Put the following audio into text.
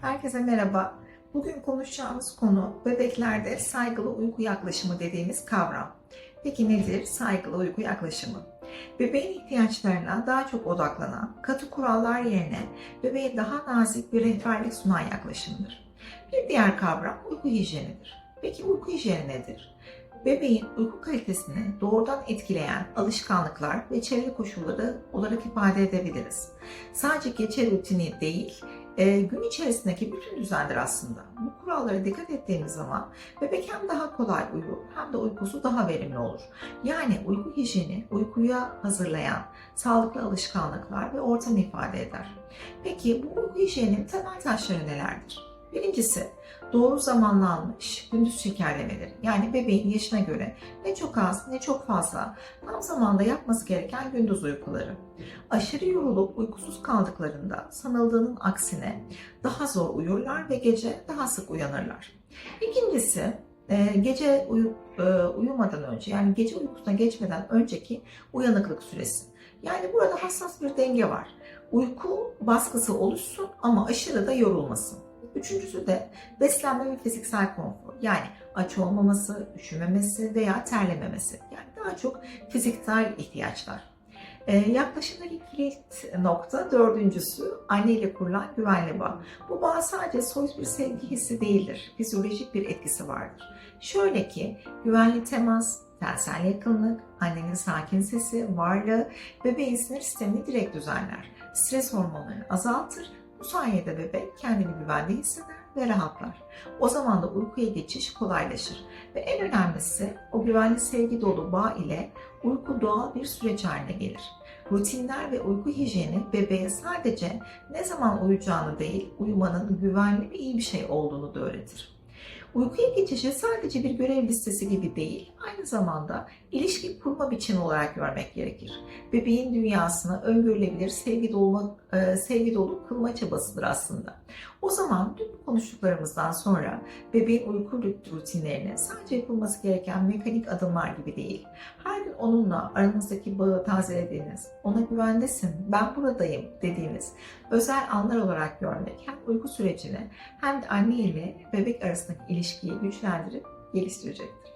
Herkese merhaba. Bugün konuşacağımız konu bebeklerde saygılı uyku yaklaşımı dediğimiz kavram. Peki nedir saygılı uyku yaklaşımı? Bebeğin ihtiyaçlarına daha çok odaklanan, katı kurallar yerine bebeğe daha nazik bir rehberlik sunan yaklaşımdır. Bir diğer kavram uyku hijyenidir. Peki uyku hijyeni nedir? Bebeğin uyku kalitesini doğrudan etkileyen alışkanlıklar ve çevre koşulları olarak ifade edebiliriz. Sadece gece rutini değil, e, gün içerisindeki bütün düzendir aslında. Bu kurallara dikkat ettiğimiz zaman bebek hem daha kolay uyur hem de uykusu daha verimli olur. Yani uyku hijyeni uykuya hazırlayan sağlıklı alışkanlıklar ve ortam ifade eder. Peki bu uyku hijyeninin temel taşları nelerdir? Birincisi doğru zamanlanmış gündüz şekerlemeleri. Yani bebeğin yaşına göre ne çok az ne çok fazla tam zamanda yapması gereken gündüz uykuları. Aşırı yorulup uykusuz kaldıklarında sanıldığının aksine daha zor uyurlar ve gece daha sık uyanırlar. İkincisi e, gece uyu, e, uyumadan önce yani gece uykusuna geçmeden önceki uyanıklık süresi. Yani burada hassas bir denge var. Uyku baskısı oluşsun ama aşırı da yorulmasın. Üçüncüsü de beslenme ve fiziksel konfor. Yani aç olmaması, üşümemesi veya terlememesi. Yani daha çok fiziksel ihtiyaçlar. Ee, yaklaşımdaki kilit nokta dördüncüsü anne ile kurulan güvenli bağ. Bu bağ sadece soyut bir sevgi hissi değildir. Fizyolojik bir etkisi vardır. Şöyle ki güvenli temas, tensel yakınlık, annenin sakin sesi, varlığı bebeğin sinir sistemini direkt düzenler. Stres hormonlarını azaltır bu sayede bebek kendini güvende hisseder ve rahatlar. O zaman da uykuya geçiş kolaylaşır. Ve en önemlisi o güvenli sevgi dolu bağ ile uyku doğal bir süreç haline gelir. Rutinler ve uyku hijyeni bebeğe sadece ne zaman uyuyacağını değil, uyumanın güvenli ve iyi bir şey olduğunu da öğretir. Uykuya geçişi sadece bir görev listesi gibi değil, aynı zamanda ilişki kurma biçimi olarak görmek gerekir. Bebeğin dünyasını öngörülebilir sevgi dolu, e, sevgi dolu kılma çabasıdır aslında. O zaman bu konuştuklarımızdan sonra bebeğin uyku rutinlerini sadece yapılması gereken mekanik adımlar gibi değil. Her gün onunla aranızdaki bağı tazelediğiniz, ona güvendesin, ben buradayım dediğiniz özel anlar olarak görmek hem uyku sürecini hem de anne ile bebek arasındaki ilişkiyi güçlendirip geliştirecektir.